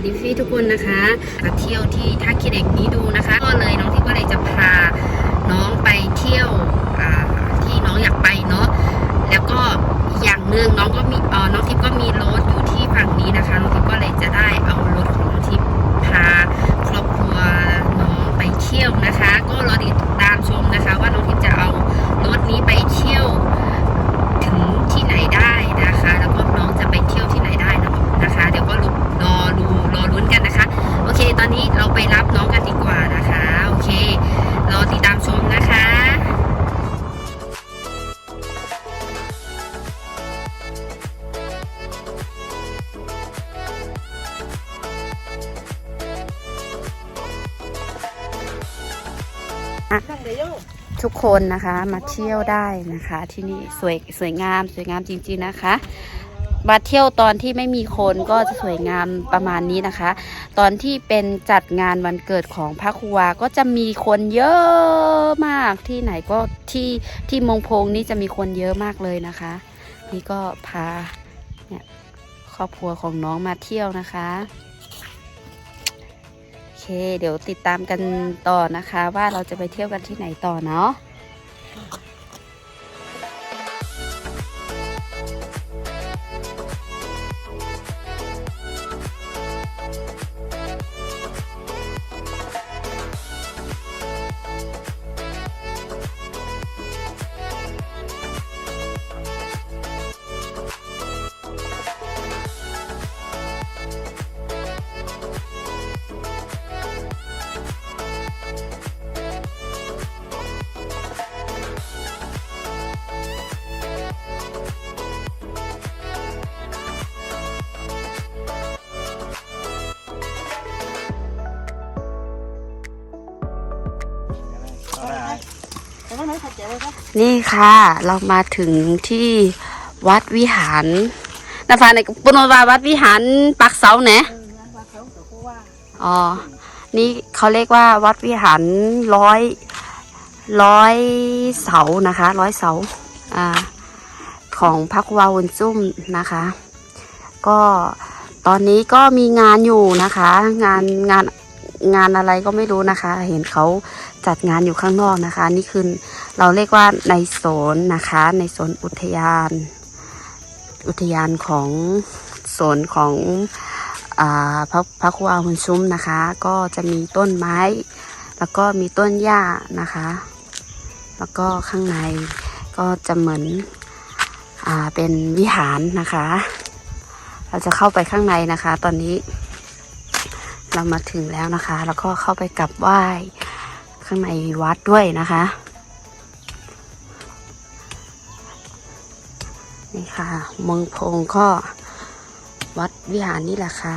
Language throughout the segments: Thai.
สดีพี่ทุกคนนะคะมาเที่ยวที่ท่าขี้เหล็กนี้ดูนะคะ ก็เลยน้องที่ก็เลยจะพาน้องไปเที่ยวที่น้องอยากไปเนาะแล้วก็อย่างหนึ่งน้องก็มีเออน้องทิพย์ก็มีรถ ทุกคนนะคะมาเที่ยวได้นะคะ ที่นี่สวยสวยงามสวยงามจริง ๆนะคะมาเที่ยวตอนที่ไม่มีคนก็จะสวยงามประมาณนี้นะคะ ตอนที่เป็นจัดงานวันเกิดของพระครูวาก็จะมีคนเยอะมากที่ไหนก็ที่ที่มงพงนี่จะมีคนเยอะมากเลยนะคะ นี่ก็พาเนี่ยครอบครัวของน้องมาเที่ยวนะคะ เคเดี๋ยวติดตามกันต่อนะคะ ว่าเราจะไปเที่ยวกันที่ไหนต่อเนาะ นี่ค่ะ เรามาถึงที่วัดวิหารนาฟาในปุณวาวัดวิหารปักเสาเนี่ยอ๋อ นี่เขาเรียกว่าวัดวิหารร้อยร้อยเสานะคะ ร้อยเสาอ่าของพระครูวาวุนจุ้มนะคะ ก็ตอนนี้ก็มีงานอยู่นะคะ งานงาน งานอะไรก็ไม่รู้นะคะ เห็นเขาจัดงานอยู่ข้างนอกนะคะ นี่คือเราเรียกว่าในโซนนะคะ ในโซนอุทยาน อุทยานของโซนของอพระพระครูอาหุนซุ้มนะคะ ก็จะมีต้นไม้ แล้วก็มีต้นหญ้านะคะ แล้วก็ข้างในก็จะเหมือนอเป็นวิหารนะคะ เราจะเข้าไปข้างในนะคะ ตอนนี้ เรามาถึงแล้วนะคะ แล้วก็เข้าไปกราบไหว้ข้างในวัดด้วยนะคะ นี่ค่ะเมืองพงก็วัดวิหารนี่แหละค่ะ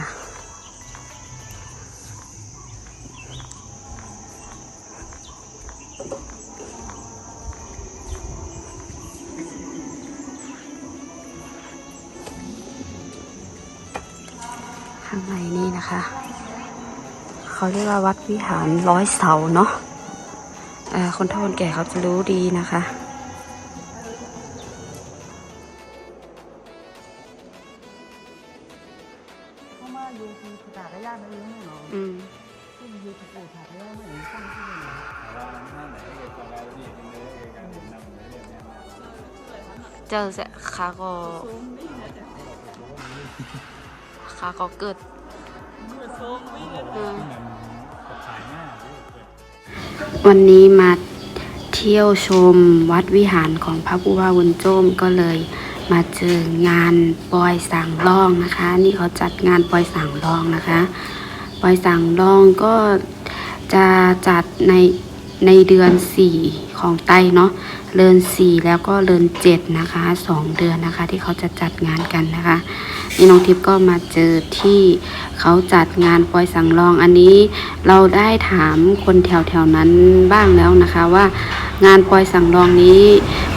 ข้างในนี่นะคะ เขาเรียกว่าวัดวิหารร้อยเสาเนาะคนเฒ่าคนแก่เขาจะรู้ดีนะคะเขามาอยู่ที่สะยะไม่รู้เนาะอืมที่อยู่ที่สะยะไม่เห็นตั้งเจอเสขาก็ขาก็เกิด วันนี้มาเที่ยวชมวัดวิหารของพระผู้ว่าวุนโจมก็เลยมาเจองานปอยสั่งล่องนะคะ นี่เขาจัดงานปอยสั่งล่องนะคะปอยสั่งล่องก็จะจัดในในเดือนสี่ ของไตเนาะเดือนสี่แล้วก็เดือนเจ็ดนะคะสองเดือนนะคะ ที่เขาจะจัดงานกันนะคะนี่น้องทิพย์ก็มาเจอที่เขาจัดงานปอยสังรองอันนี้ เราได้ถามคนแถวแถวๆนั้นบ้างแล้วนะคะว่างานปอยสังรองนี้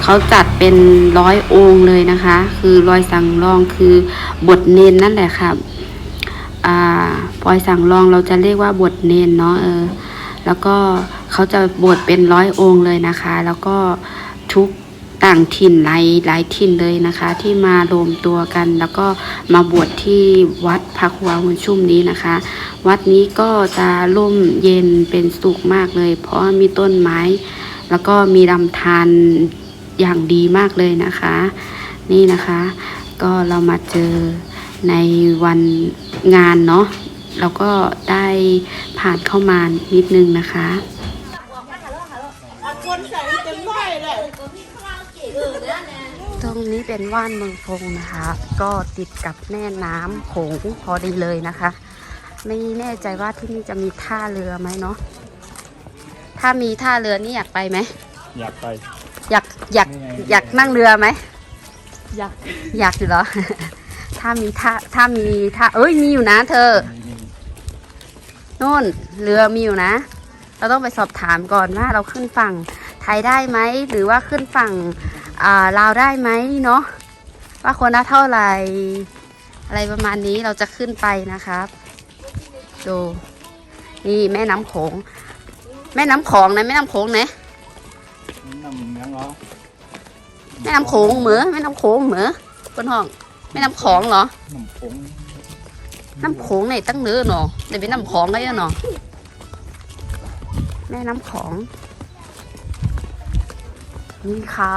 เขาจัดเป็นร้อยองค์เลยนะคะ คือร้อยสังรองคือบทเนนนั่นแหละค่ะอ่าปอยสังรองเราจะเรียกว่าบทเนนเนาะเออ แล้วก็เขาจะบวชเป็นร้อยองค์เลยนะคะ แล้วก็ทุกต่างถิ่นหลายหลายถิ่นเลยนะคะ ที่มารวมตัวกัน แล้วก็มาบวชที่วัดพักวาหุนชุ่มนี้นะคะ วัดนี้ก็จะร่มเย็นเป็นสุขมากเลย เพราะมีต้นไม้ แล้วก็มีลำธารอย่างดีมากเลยนะคะ นี่นะคะ ก็เรามาเจอในวันงานเนาะ เราก็ได้ผ่านเข้ามานิดนึงนะคะตรงนี้เป็นว่านเมืองพงนะคะ ก็ติดกับแม่น้ำโขงพอดีเลยนะคะ ไม่แน่ใจว่าที่นี่จะมีท่าเรือไหมเนาะถ้ามีท่าเรือนี่อยากไปไหมอยากไปอยากอยากอยากนั่งเรือไหมอยากอยากอยู่เหรอ ถ้ามีท่าถ้ามีท่าเอ้ยมีอยู่นะเธอ นู่นเรือมีอยู่นะ เราต้องไปสอบถามก่อนว่าเราขึ้นฝั่งไทยได้ไหมหรือว่าขึ้นฝั่งอ่าลาวได้ไหมเนาะว่าคนละเท่าไหร่อะไรประมาณนี้เราจะขึ้นไปนะครับดูนี่แม่น้ำโขงแม่น้ำของนะแม่น้ำโขงนะน้ำยังเหรอแม่น้ำโขงเหมือแม่น้ำโขงเหมือบนห้องแม่น้ำของเหรอน้ำผง น้ำโขงในตั้งเนื้อเนาะเดี๋ยวเป็นน้ำของได้เนาะแม่น้ำของนี่ค่ะ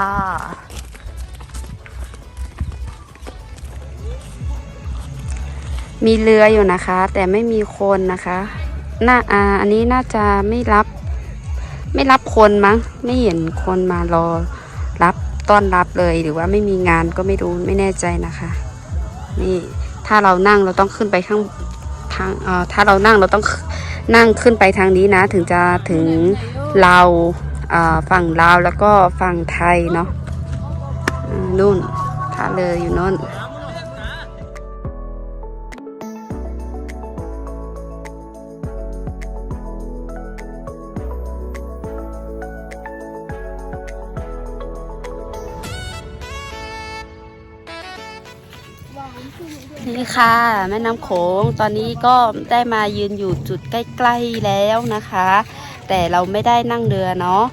มีเรืออยู่นะคะ แต่ไม่มีคนนะคะน่าอ่าอันนี้น่าจะไม่รับ ไม่รับคนมั้งไม่เห็นคนมารอรับต้อนรับเลยหรือว่าไม่มีงานก็ไม่รู้ไม่แน่ใจนะคะ นี่ ถ้าเรานั่งเราต้องขึ้นไปข้างทางเอ่อถ้าเรานั่งเราต้องนั่งขึ้นไปทางนี้นะ ถึงจะถึงเราฝั่งลาวแล้วก็ฝั่งไทยเนาะนู่นท่าเลยอยู่นู่น นี่ค่ะแม่น้ำโขงตอนนี้ก็ได้มายืนอยู่จุดใกล้ๆแล้วนะคะ แต่เราไม่ได้นั่งเรือเนาะ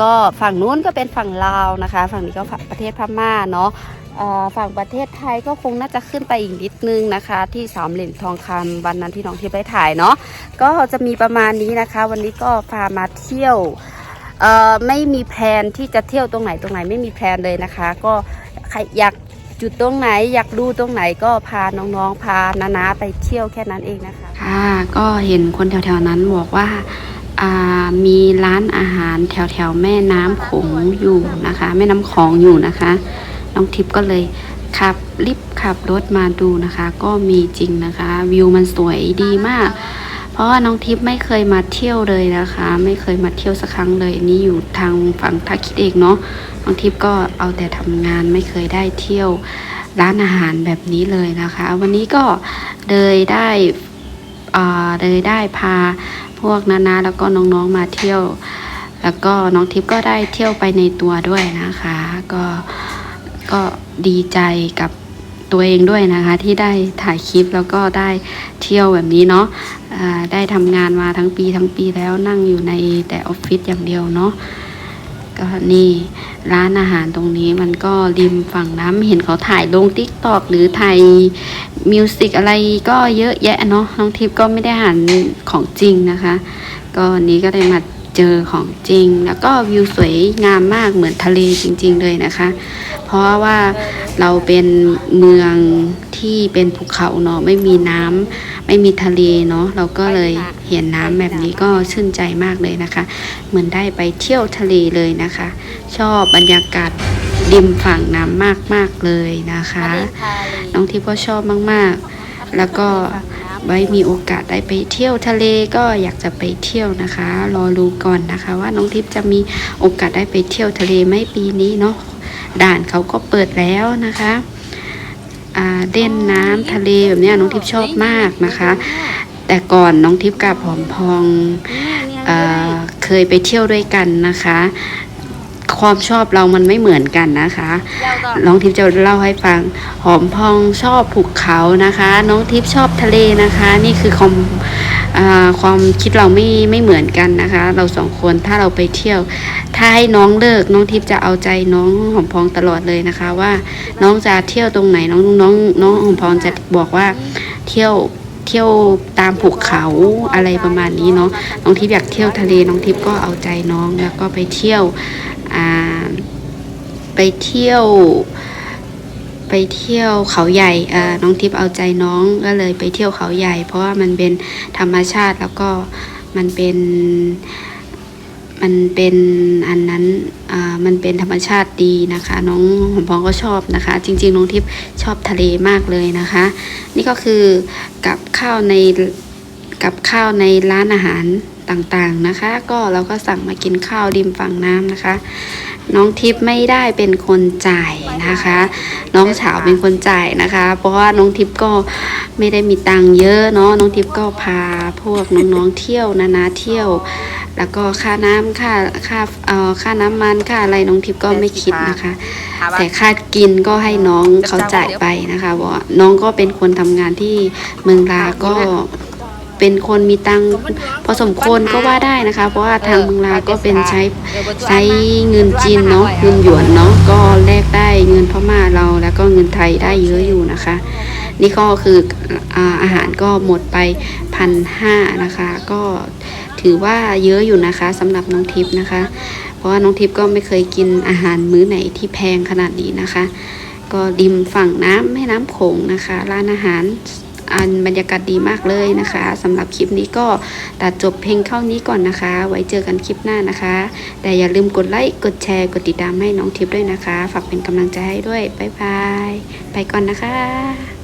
ก็ฝั่งนู้นก็เป็นฝั่งลาวนะคะ ฝั่งนี้ก็ประเทศพม่าเนาะฝั่งประเทศไทยก็คงน่าจะขึ้นไปอีกนิดนึงนะคะ ที่สามเหลี่ยมทองคำวันนั้นที่น้องทิพย์ได้ถ่ายเนาะก็จะมีประมาณนี้นะคะ วันนี้ก็พามาเที่ยวไม่มีแพลนที่จะเที่ยวตรงไหนตรงไหนไม่มีแพลนเลยนะคะ ก็ใครอยาก จุดตรงไหนอยากดูตรงไหนก็พาน้องๆ พานานาไปเที่ยวแค่นั้นเองนะคะค่ะก็เห็นคนแถวๆนั้นบอกว่าามีร้านอาหารแถวๆแม่น้ำโขงอยู่นะคะ แม่น้ำของอยู่นะคะ น้องทิพย์ก็เลยขับรีบขับรถมาดูนะคะ ก็มีจริงนะคะ วิวมันสวยดีมาก เพราะว่าน้องทิพย์ไม่เคยมาเที่ยวเลยนะคะ ไม่เคยมาเที่ยวสักครั้งเลยนี่อยู่ทางฝั่งท่าคิดเองเนาะ น้องทิพย์ก็เอาแต่ทำงานไม่เคยได้เที่ยวร้านอาหารแบบนี้เลยนะคะ วันนี้ก็เลยได้เอ่อเลยได้พาพวกนานาแล้วก็น้องๆมาเที่ยว แล้วก็น้องทิพย์ก็ได้เที่ยวไปในตัวด้วยนะคะ ก็ก็ดีใจกับตัวเองด้วยนะคะ ที่ได้ถ่ายคลิปแล้วก็ได้เที่ยวแบบนี้เนาะอ่าได้ทำงานมาทั้งปีทั้งปีแล้วนั่งอยู่ในแต่ออฟฟิศอย่างเดียวเนาะ ก็นี่ร้านอาหารตรงนี้มันก็ริมฝั่งน้ำเห็นเขาถ่ายลงติ๊กตอกหรือถ่ายมิวสิกอะไรก็เยอะแยะเนาะน้องทิพย์ก็ไม่ได้หันของจริงนะคะ ก็วันนี้ก็ได้มาเจอของจริง แล้วก็วิวสวยงามมากเหมือนทะเลจริง ๆ เลยนะคะ เพราะว่าเราเป็นเมืองที่เป็นภูเขาเนาะไม่มีน้ำ ไม่มีทะเลเนาะเราก็เลยเห็นน้ำแบบนี้ก็ชื่นใจมากเลยนะคะ เหมือนได้ไปเที่ยวทะเลเลยนะคะ ชอบบรรยากาศริมฝั่งน้ำมากมากๆเลยนะคะ น้องทิพย์ก็ชอบมากๆ แล้วก็ไว้มีโอกาสได้ไปเที่ยวทะเลก็อยากจะไปเที่ยวนะคะ รอรู้ก่อนนะคะ ว่าน้องทิพย์จะมีโอกาสได้ไปเที่ยวทะเลไหมปีนี้เนาะด่านเขาก็เปิดแล้วนะคะอ่า เล่นน้ำทะเลแบบเนี้ยน้องทิพย์ชอบมากนะคะ แต่ก่อนน้องทิพย์กับผอมพองเอ่อเคยไปเที่ยวด้วยกันนะคะ ความชอบเรามันไม่เหมือนกันนะคะน้องทิพย์จะเล่าให้ฟัง หอมพองชอบภูเขานะคะ น้องทิพย์ชอบทะเลนะคะ นี่คือคอมอ่า ความคิดเราไม่ไม่เหมือนกันนะคะ เราสองคนถ้าเราไปเที่ยว ถ้าให้น้องเลิกน้องทิพย์จะเอาใจน้องหอมพองตลอดเลยนะคะ ว่าน้องจะเที่ยวตรงไหนน้องน้องน้องหอมพองจะบอกว่าเที่ยวเที่ยวตามภูเขาอะไรประมาณนี้เนาะน้องทิพย์อยากเที่ยวทะเลน้องทิพย์ก็เอาใจน้องแล้วก็ไปเที่ยวไปเที่ยว ไปเที่ยวเขาใหญ่น้องทิพย์เอาใจน้องก็เลยไปเที่ยวเขาใหญ่ เพราะว่ามันเป็นธรรมชาติแล้วก็มันเป็นมันเป็นอันนั้นมันเป็นธรรมชาติดีนะคะ น้องหอมพองก็ชอบนะคะ จริงๆน้องทิพย์ชอบทะเลมากเลยนะคะ นี่ก็คือกับข้าวในกับข้าวในร้านอาหาร ต่างๆนะคะ ก็เราก็สั่งมากินข้าวริมฝั่งน้ำนะคะ น้องทิพย์ไม่ได้เป็นคนจ่ายนะคะ น้องสาวเป็นคนจ่ายนะคะ เพราะว่าน้องทิพย์ก็ไม่ได้มีตังค์เยอะเนาะน้องทิพย์ก็พาพวกน้องๆเที่ยวนานาเที่ยว แล้วก็ค่าน้ำค่าค่าเอ่อค่าน้ำมันค่าอะไรน้องทิพย์ก็ไม่คิดนะคะ แต่ค่ากินก็ให้น้องเขาจ่ายไปนะคะว่าน้องก็เป็นคนทำงานที่เมืองลาก็ เป็นคนมีตังค์พอสมควรก็ว่าได้นะคะ เพราะว่าทางเมืองลาก็เป็นใช้ใช้เงินจีนเนาะเงินหยวนเนาะก็แลกได้เงินพม่าเราแล้วก็เงินไทยได้เยอะอยู่นะคะ นี่ก็คืออ่าอาหารก็หมดไปพันห้านะคะ ก็ถือว่าเยอะอยู่นะคะสำหรับน้องทิพย์นะคะ เพราะว่าน้องทิพย์ก็ไม่เคยกินอาหารมื้อไหนที่แพงขนาดนี้นะคะ ก็ริมฝั่งน้ำแม่น้ำโขงนะคะ ร้านอาหาร อันบรรยากาศดีมากเลยนะคะสำหรับคลิปนี้ก็ตัดจบเพลงเข้านี้ก่อนนะคะ ไว้เจอกันคลิปหน้านะคะ แต่อย่าลืมกดไลค์กดแชร์ กดติดตามให้น้องทิพย์ด้วยนะคะ ฝากเป็นกำลังใจให้ด้วยบ๊ายบาย ไปก่อนนะคะ